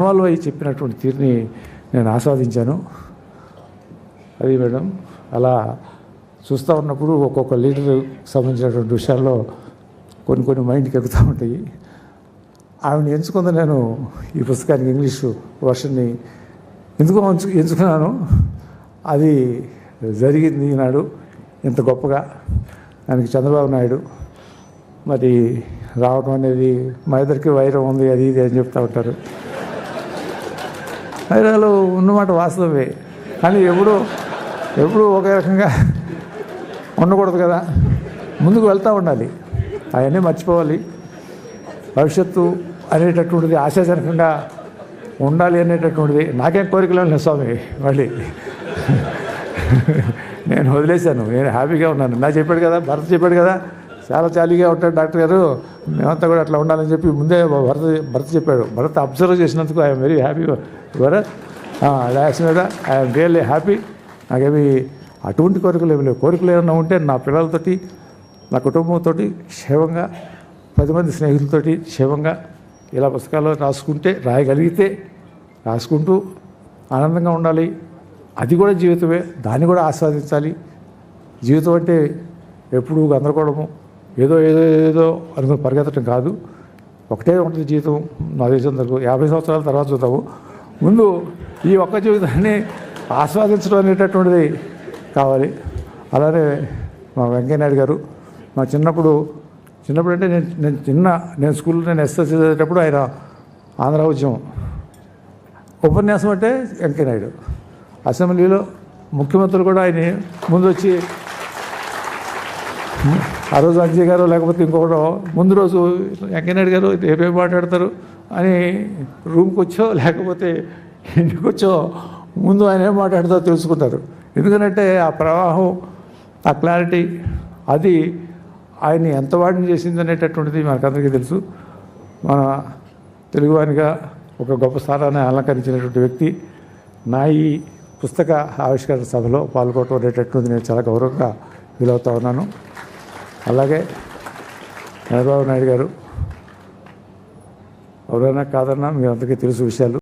Involve అయ్యి చెప్పినటువంటి తీరుని నేను ఆస్వాదించాను. అది మేడం అలా చూస్తూ ఉన్నప్పుడు ఒక్కొక్క లీడర్ సంబంధించినటువంటి విషయాల్లో కొన్ని కొన్ని మైండ్కి ఎక్కుతూ ఉంటాయి. ఆవిడని ఎంచుకుంద నేను ఈ పుస్తకానికి ఇంగ్లీషు వర్షన్ని ఎందుకు ఎంచు ఎంచుకున్నాను. అది జరిగింది ఈనాడు ఇంత గొప్పగా. దానికి చంద్రబాబు నాయుడు మరి రావడం అనేది మా ఇద్దరికి వైరం ఉంది అది ఇది అని చెప్తూ ఉంటారు. హైదరాబాద్లో ఉన్నమాట వాస్తవమే. కానీ ఎప్పుడు ఎప్పుడు ఒకే రకంగా ఉండకూడదు కదా. ముందుకు వెళ్తూ ఉండాలి. అవన్నీ మర్చిపోవాలి. భవిష్యత్తు అనేటటువంటిది ఆశాజనకంగా ఉండాలి అనేటటువంటిది నాకేం కోరికలు లేదు స్వామి మళ్ళీ. నేను వదిలేశాను. నేను హ్యాపీగా ఉన్నాను. నా చెప్పాడు కదా భర్త చెప్పాడు కదా చాలా చాలీగా ఉంటాడు డాక్టర్ గారు. మేమంతా కూడా అట్లా ఉండాలని చెప్పి ముందే భరత భర్త చెప్పాడు. భర్త అబ్జర్వ్ చేసినందుకు I'm very happy Bharat that's మీద ఐఎమ్ రియల్లీ హ్యాపీ. నాకేమి అటువంటి కోరికలు ఏమి లేవు. కోరికలు ఏమైనా ఉంటే నా పిల్లలతోటి నా కుటుంబంతో క్షేమంగా పది మంది స్నేహితులతోటి క్షేమంగా ఇలా పుస్తకాలు రాసుకుంటే రాయగలిగితే రాసుకుంటూ ఆనందంగా ఉండాలి. అది కూడా జీవితమే. దాన్ని కూడా ఆస్వాదించాలి. జీవితం అంటే ఎప్పుడూ గందరగోళము. ఏదో ఏదో ఏదో అనుకుని పరిగెత్తడం కాదు. ఒకటే ఉంటుంది జీవితం. నా దేశం వరకు యాభై సంవత్సరాల తర్వాత చూద్దాము. ముందు ఈ ఒక్క జీవితాన్ని ఆస్వాదించడం అనేటటువంటిది కావాలి. అలానే మా వెంకయ్యనాయుడు గారు మా చిన్నప్పుడు చిన్నప్పుడు అంటే నేను నేను చిన్న నేను స్కూల్లో నేను ఎస్ఎస్సీ చదివేటప్పుడు ఆయన ఆంధ్ర ఉద్యమం. ఉపన్యాసం అంటే వెంకయ్యనాయుడు. అసెంబ్లీలో ముఖ్యమంత్రులు కూడా ఆయన ముందు వచ్చి ఆ రోజు అంజయ్ గారు లేకపోతే ఇంకొకటి ముందు రోజు వెంకయ్యనాయుడు గారు రేపేం మాట్లాడతారు అని రూమ్కి వచ్చో లేకపోతే ఇంటికి వచ్చో ముందు ఆయన ఏం మాట్లాడతారో తెలుసుకుంటారు. ఎందుకంటే ఆ ప్రవాహం ఆ క్లారిటీ అది ఆయన్ని ఎంత వాడిని చేసింది అనేటటువంటిది మనకందరికీ తెలుసు. మన తెలుగువానిగా ఒక గొప్ప స్థానాన్ని అలంకరించినటువంటి వ్యక్తి నా ఈ పుస్తక ఆవిష్కరణ సభలో పాల్గొనడం అనేటటువంటిది నేను చాలా గౌరవంగా ఫీల్ అవుతా ఉన్నాను. అలాగే చంద్రబాబు నాయుడు గారు. ఎవరైనా కాదన్నా మీ అందరికీ తెలుసు విషయాలు.